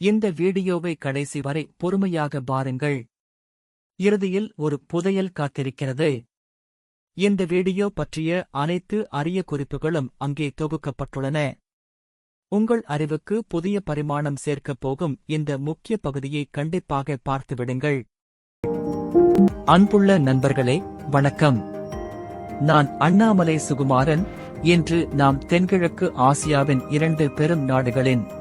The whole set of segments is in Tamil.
இந்த வீடியோவை கடைசி வரை பொறுமையாக பாருங்கள். இறுதியில் ஒரு புதையல் காத்திருக்கிறது. இந்த வீடியோ பற்றிய அனைத்து அரிய குறிப்புகளும் அங்கே தொகுக்கப்பட்டுள்ளன. உங்கள் அறிவுக்கு புதிய பரிமாணம் சேர்க்கப் போகும் இந்த முக்கிய பகுதியை கண்டிப்பாக பார்த்துவிடுங்கள். அன்புள்ள நண்பர்களே வணக்கம். நான் அண்ணாமலை சுகுமாரன். இன்று நாம் தென்கிழக்கு ஆசியாவின் இரண்டு பெரும் நாடுகளின்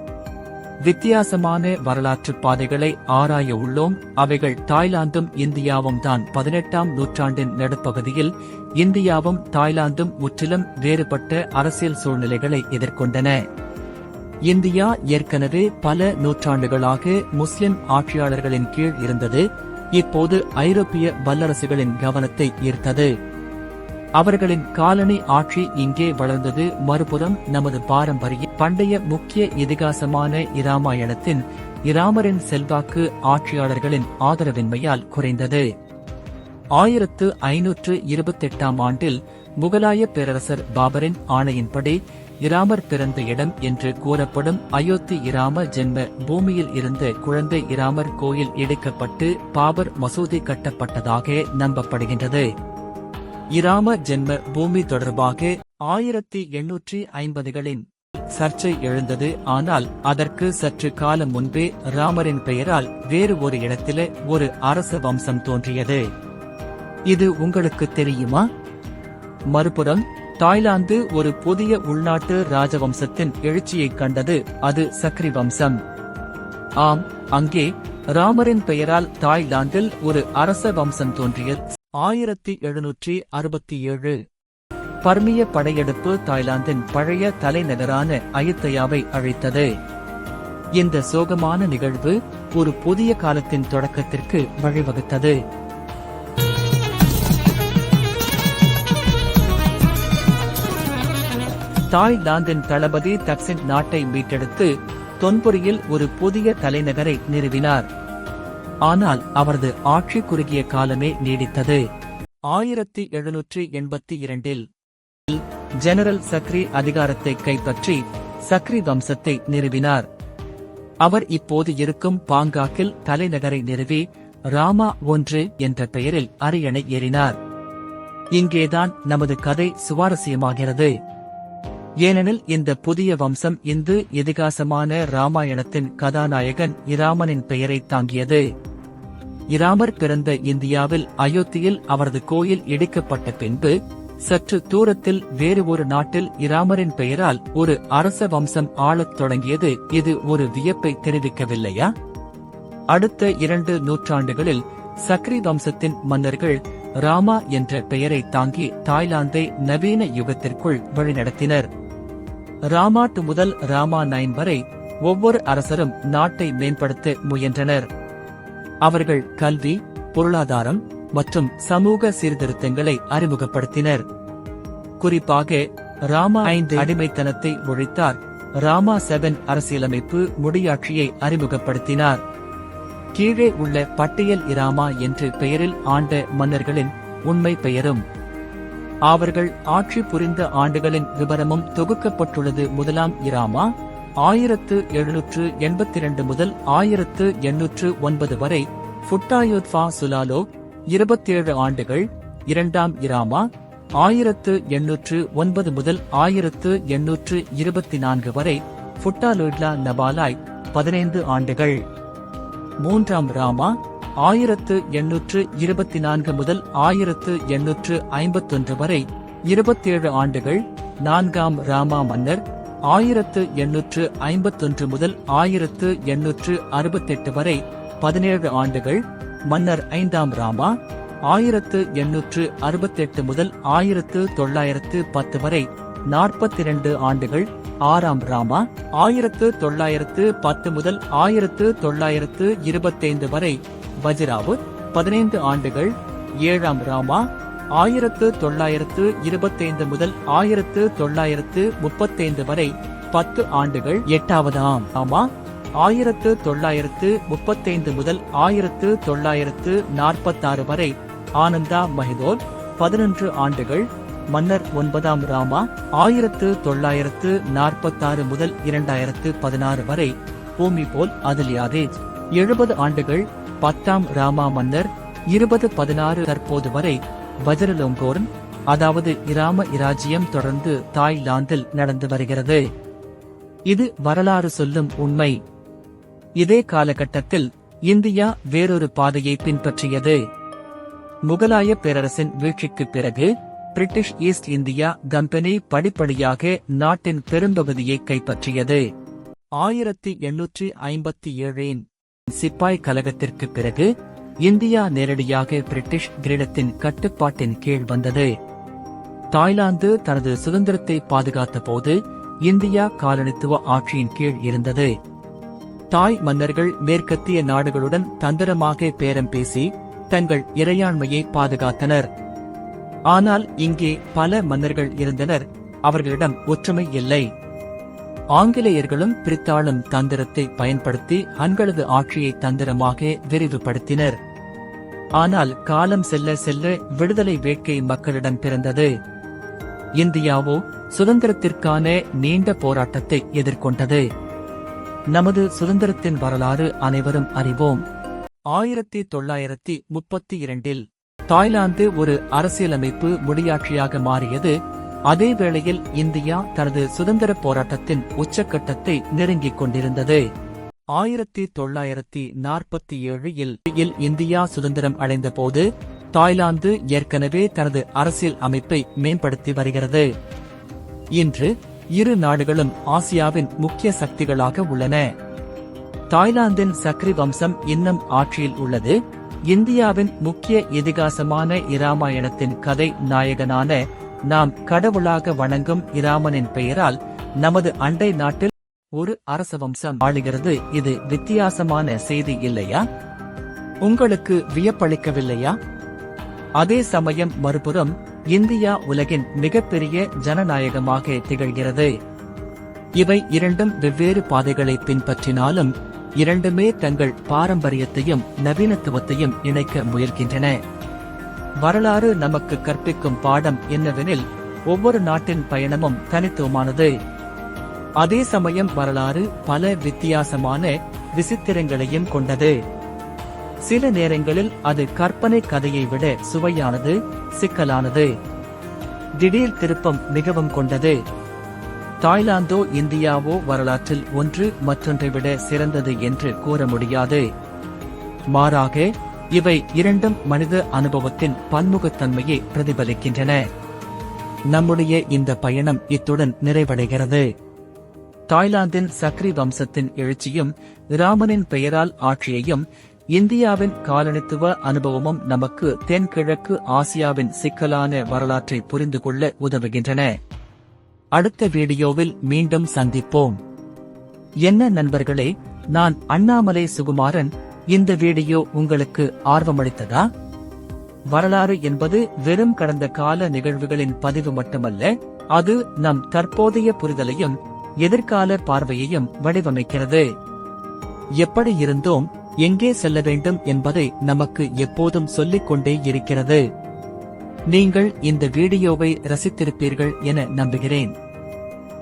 வித்தியாசமான வரலாற்று பாதைகளை ஆராய உள்ளோம். அவைகள் தாய்லாந்தும் இந்தியாவும் தான் பதினெட்டாம் நூற்றாண்டின் நடுப்பகுதியில் இந்தியாவும் தாய்லாந்தும் முற்றிலும் வேறுபட்ட அரசியல் சூழ்நிலைகளை எதிர்கொண்டன. இந்தியா ஏற்கனவே பல நூற்றாண்டுகளாக முஸ்லிம் ஆட்சியாளர்களின் கீழ் இருந்தது. இப்போது ஐரோப்பிய வல்லரசுகளின் கவனத்தை ஈர்த்தது. அவர்களின் காலனி ஆட்சி இங்கே வளர்ந்தது. மறுபுறம் நமது பாரம்பரிய பண்டைய முக்கிய இதிகாசமான இராமாயணத்தின் இராமரின் செல்வாக்கு ஆட்சியாளர்களின் ஆதரவின்மையால் குறைந்தது. ஆயிரத்து ஐநூற்று இருபத்தெட்டாம் ஆண்டில் முகலாய பேரரசர் பாபரின் ஆணையின்படி இராமர் பிறந்த இடம் என்று கூறப்படும் அயோத்தி இராம ஜென்ம பூமியில் இருந்த குழந்தை இராமர் கோயில் எடுக்கப்பட்டு பாபர் மசூதி கட்டப்பட்டதாக நம்பப்படுகின்றது. இராம ஜென்ம பூமி தொடர்பாக ஆயிரத்தி எண்ணூற்றி ஐம்பதுகளின் சர்ச்சை எழுந்தது. ஆனால் அதற்கு சற்று காலம் முன்பே ராமரின் பெயரால் வேறு ஒரு இடத்திலே ஒரு அரச வம்சம் தோன்றியது. இது உங்களுக்கு தெரியுமா? மறுபுறம் தாய்லாந்து ஒரு புதிய உள்நாட்டு ராஜவம்சத்தின் எழுச்சியைக் கண்டது. அது சக்ரி வம்சம். ஆம் அங்கே ராமரின் பெயரால் தாய்லாந்தில் ஒரு அரச வம்சம் தோன்றியது. ஆயிரத்தி எழுநூற்றி அறுபத்தி ஏழு. பர்மிய படையெடுப்பு தாய்லாந்தின் பழைய தலைநகரான அயுத்தயாவை அழைத்தது. இந்த சோகமான நிகழ்வு ஒரு புதிய காலத்தின் தொடக்கத்திற்கு வழிவகுத்தது. தாய்லாந்தின் தளபதி தக்சின் நாட்டை மீட்டெடுத்து தொன்புரியில் ஒரு புதிய தலைநகரை நிறுவினார். ஆனால் அவரது ஆட்சி குறுகிய காலமே நீடித்தது. ஆயிரத்தி எழுநூற்றி எண்பத்தி இரண்டில் ஜெனரல் சக்ரி அதிகாரத்தை கைப்பற்றி சக்ரி வம்சத்தை நிறுவினார். அவர் இப்போது இருக்கும் பாங்காக்கில் தலைநகரை நிறுவி ராமா ஒன்று என்ற பெயரில் அரியணை ஏறினார். இங்கேதான் நமது கதை சுவாரஸ்யமாகிறது. ஏனெனில் இந்த புதிய வம்சம் இந்து இதிகாசமான ராமாயணத்தின் கதாநாயகன் இராமனின் பெயரை தாங்கியது. இராமர் பிறந்த இந்தியாவில் அயோத்தியில் அவரது கோயில் இடிக்கப்பட்ட பின்பு சற்று தூரத்தில் வேறு ஒரு நாட்டில் இராமரின் பெயரால் ஒரு அரச வம்சம் ஆளத் தொடங்கியது. இது ஒரு வியப்பை தெரிவிக்கவில்லையா? அடுத்த இரண்டு நூற்றாண்டுகளில் சக்ரி வம்சத்தின் மன்னர்கள் ராமா என்ற பெயரை தாங்கி தாய்லாந்தை நவீன யுகத்திற்குள் வழிநடத்தினர். ராமா டு முதல் ராமா நைன் வரை ஒவ்வொரு அரசரும் நாட்டை மேம்படுத்த முயன்றனர். அவர்கள் கல்வி பொருளாதாரம் மற்றும் சமூக சீர்திருத்தங்களை அறிமுகப்படுத்தினர். குறிப்பாக ராமா ஐந்து அடிமைத்தனத்தை ஒழித்தார். ராமா செவன் அரசியலமைப்பு முடியாட்சியை அறிமுகப்படுத்தினார். கீழே உள்ள பட்டியல் இராமா என்று பெயரில் ஆண்ட மன்னர்களின் உண்மை பெயரும் அவர்கள் ஆட்சி புரிந்த ஆண்டுகளின் விவரமும் தொகுக்கப்பட்டுள்ளது முதலாம் இராமா ஆயிரத்து எழுநூற்று எண்பத்தி இரண்டு முதல் ஆயிரத்து எண்ணூற்று ஒன்பது வரை ஃபுட்டாயுத்ஃபா சுலாலோ இருபத்தேழு ஆண்டுகள் இரண்டாம் இராமா ஆயிரத்து எண்ணூற்று ஒன்பது முதல் ஆயிரத்து எண்ணூற்று இருபத்தி நான்கு வரை ஃபுட்டாலுட்லா நபாலாய் பதினைந்து ஆண்டுகள். மூன்றாம் ராமா ஆயிரத்து எண்ணூற்று இருபத்தி நான்கு முதல் ஆயிரத்து எண்ணூற்று ஐம்பத்தொன்று வரை இருபத்தேழு ஆண்டுகள். நான்காம் ராமா மன்னர் ஆயிரத்து எண்ணூற்று ஐம்பத்தொன்று முதல் ஆயிரத்து எண்ணூற்று அறுபத்தெட்டு வரை பதினேழு ஆண்டுகள். மன்னர் ஐந்தாம் ராமா ஆயிரத்து எண்ணூற்று அறுபத்தெட்டு முதல் ஆயிரத்து தொள்ளாயிரத்து பத்து வரை நாற்பத்தி இரண்டு ஆண்டுகள். ஆறாம் ராமா ஆயிரத்து தொள்ளாயிரத்து பத்து முதல் ஆயிரத்து தொள்ளாயிரத்து இருபத்தைந்து வரை வஜ்ராவுத் பதினைந்து ஆண்டுகள் ஏழாம் ராமா ஆயிரத்து தொள்ளாயிரத்து இருபத்தைந்து முதல் ஆயிரத்து தொள்ளாயிரத்து முப்பத்தைந்து வரை பத்து ஆண்டுகள் எட்டாவதாம் ராமா ஆயிரத்து தொள்ளாயிரத்து முப்பத்தைந்து முதல் ஆயிரத்து தொள்ளாயிரத்து நாற்பத்தாறு வரை ஆனந்தா மஹிதோல் பதினொன்று ஆண்டுகள் மன்னர் ஒன்பதாம் ராமா ஆயிரத்து தொள்ளாயிரத்து நாற்பத்தாறு முதல் இரண்டாயிரத்து பதினாறு வரை பூமி போல் அதிலியாதேஜ் எழுபது ஆண்டுகள் பத்தாம் ராமா மன்னர் இருபது பதினாறு தற்போது வரை வஜ்ரலோங்கோரன் அதாவது இராம இராஜ்யம் தொடர்ந்து தாய்லாந்தில் நடந்து வருகிறது. இது வரலாறு சொல்லும் உண்மை. இதே காலகட்டத்தில் இந்தியா வேறொரு பாதையை பின்பற்றியது. முகலாய பேரரசின் வீழ்ச்சிக்குப் பிறகு பிரிட்டிஷ் ஈஸ்ட் இந்தியா கம்பெனி படிப்படியாக நாட்டின் பெரும்பகுதியை கைப்பற்றியது. ஆயிரத்தி எண்ணூற்றி ஐம்பத்தி ஏழின் சிப்பாய் கலகத்திற்கு பிறகு இந்தியா நேரடியாக பிரிட்டிஷ் கிரீடத்தின் கட்டுப்பாட்டின் கீழ் வந்தது. தாய்லாந்து தனது சுதந்திரத்தை பாதுகாத்த போது இந்தியா காலனித்துவ ஆட்சியின் கீழ் இருந்தது. தாய் மன்னர்கள் மேற்கத்திய நாடுகளுடன் தந்திரமாக பேரம் பேசி தங்கள் இறையாண்மையை பாதுகாத்தனர். ஆனால் இங்கே பல மன்னர்கள் இருந்தனர். அவர்களிடம் ஒற்றுமை இல்லை. ஆங்கிலேயர்களும் பிரித்தாளும் தந்திரத்தை பயன்படுத்தி ஹன்களது ஆட்சியை தந்திரமாக விரிவுபடுத்தினர். ஆனால் காலம் செல்ல செல்ல விடுதலை வேட்கை மக்களிடம் பிறந்தது. இந்தியாவோ சுதந்திரத்திற்கான நீண்ட போராட்டத்தை எதிர்கொண்டது. நமது சுதந்திரத்தின் வரலாறு அனைவரும் அறிவோம். ஆயிரத்தி தொள்ளாயிரத்தி முப்பத்தி இரண்டில் தாய்லாந்து ஒரு அரசியலமைப்பு முடியாட்சியாக மாறியது. அதே வேளையில் இந்தியா தனது சுதந்திர போராட்டத்தின் உச்சக்கட்டத்தை நெருங்கிக் கொண்டிருந்தது. ஆயிரத்தி தொள்ளாயிரத்தி நாற்பத்தி ஏழில் இந்தியா சுதந்திரம் அடைந்தபோது தாய்லாந்து ஏற்கனவே தனது அரசியல் அமைப்பை மேம்படுத்தி வருகிறது. இன்று இரு நாடுகளும் ஆசியாவின் முக்கிய சக்திகளாக உள்ளன. தாய்லாந்தின் சக்ரி வம்சம் இன்னும் ஆட்சியில் உள்ளது. இந்தியாவின் முக்கிய இதிகாசமான இராமாயணத்தின் கதை நாயகனான நாம் கடவுளாக வணங்கும் இராமனின் பெயரால் நமது அண்டை நாட்டில் ஒரு அரச வம்சம் ஆளுகிறது. இது வித்தியாசமான செய்தி இல்லையா? உங்களுக்கு வியப்பளிக்கவில்லையா? அதே சமயம் மறுபுறம் இந்தியா உலகின் மிகப்பெரிய ஜனநாயகமாக திகழ்கிறது. இவை இரண்டும் வெவ்வேறு பாதைகளை பின்பற்றினாலும் இரண்டுமே தங்கள் பாரம்பரியத்தையும் நவீனத்துவத்தையும் இணைக்க முயல்கின்றன. வரலாறு நமக்கு கற்பிக்கும் பாடம் என்னவெனில் ஒவ்வொரு நாட்டின் பயணமும் தனித்துவமானது. அதே சமயம் வரலாறு பல வித்தியாசமான விசித்திரங்களையும் கொண்டது. சில நேரங்களில் அது கற்பனை கதையை விட சுவையானது சிக்கலானது. திடீர் திருப்பம் மிகவும் கொண்டது. தாய்லாந்தோ இந்தியாவோ வரலாற்றில் ஒன்று மற்றொன்றை விட சிறந்தது என்று கூற முடியாது. மாறாக இவை இரண்டும் மனித அனுபவத்தின் பன்முகத்தன்மையை பிரதிபலிக்கின்றன. நம்முடைய இந்த பயணம் இத்துடன் நிறைவடைகிறது. தாய்லாந்தின் சக்ரி வம்சத்தின் எழுச்சியும் ராமனின் பெயரால் ஆட்சியையும் இந்தியாவின் காலனித்துவ அனுபவமும் நமக்கு தென்கிழக்கு ஆசியாவின் சிக்கலான வரலாற்றை புரிந்து கொள்ள உதவுகின்றன. அடுத்த வீடியோவில் மீண்டும் சந்திப்போம். என்ன நண்பர்களே நான் அண்ணாமலை சுகுமாரன் இந்த வீடியோ உங்களுக்கு ஆர்வமளித்ததா? வரலாறு என்பது வெறும் கடந்த கால நிகழ்வுகளின் பதிவு மட்டுமல்ல அது நம் தற்போதைய புரிதலையும் எதிர்கால பார்வையையும் வடிவமைக்கிறது. எப்படி இருந்தோம் எங்கே செல்ல வேண்டும் என்பதை நமக்கு எப்போதும் சொல்லிக் கொண்டே இருக்கிறது. நீங்கள் இந்த வீடியோவை ரசித்திருப்பீர்கள் என நம்புகிறேன்.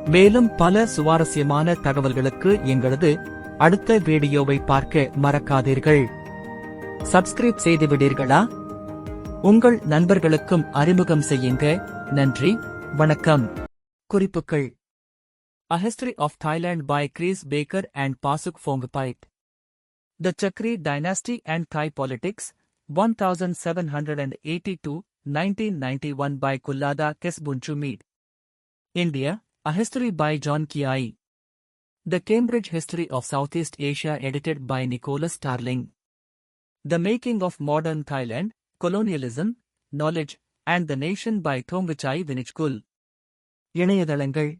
மேலும் பல சுவாரஸ்யமான தகவல்களுக்கு எங்களது அடுத்த வீடியோவை பார்க்க மறக்காதீர்கள் சப்ஸ்கிரைப் செய்து விடீர்களா உங்கள் நண்பர்களுக்கும் அறிமுகம் செய்யுங்க நன்றி வணக்கம் குறிப்புகள் A History of Thailand by Chris Baker and Pasuk Phongpait The Chakri Dynasty and Thai Politics 1782-1991 by Kullada Kesbunchumid India A History by John Kiai The Cambridge History of Southeast Asia edited by Nicholas Starling The Making of Modern Thailand, Colonialism, Knowledge, and the Nation by Thongvichai Vinijkul இணையதளங்கள்